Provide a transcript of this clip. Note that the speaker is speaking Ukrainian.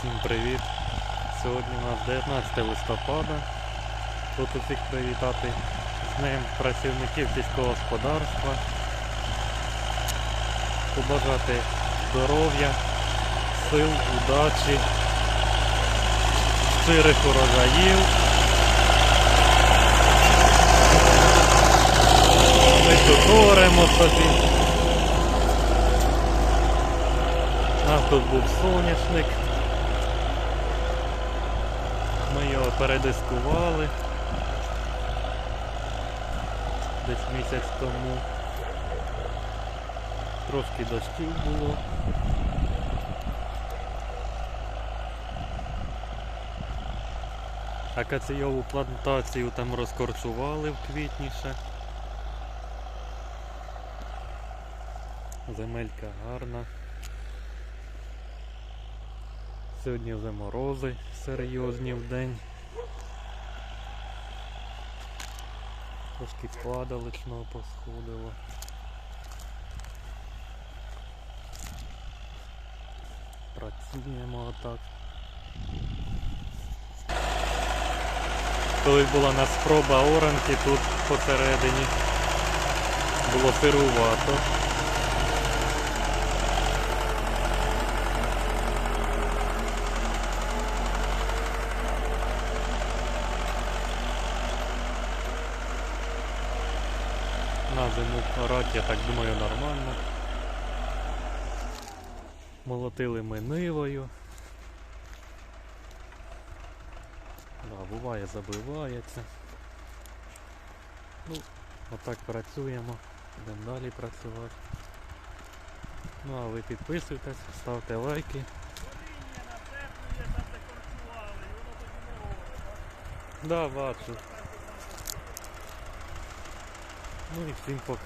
Всім привіт! Сьогодні у нас 19 листопада. Тут усіх привітати з Днем працівників сільського господарства. Побажати здоров'я, сил, удачі, щирих урожаїв. Ми тут оремо собі. У нас тут був соняшник. Ми його передискували десь місяць тому. Трошки дощів було. Акаційову плантацію там розкорчували в квітні ще. Земелька гарна. Сьогодні вже морози серйозні в день. Трошки падаличного посходило. Працюємо отак. Коли була на спроба оранки тут посередині, було сирувато. На зиму орать, я так думаю, нормально. Молотили ми нивою. Да, буває, забивається. Ну, отак працюємо. Будемо далі працювати. Ну а ви підписуйтесь, ставте лайки. Да, бачу. Ну і всім пока.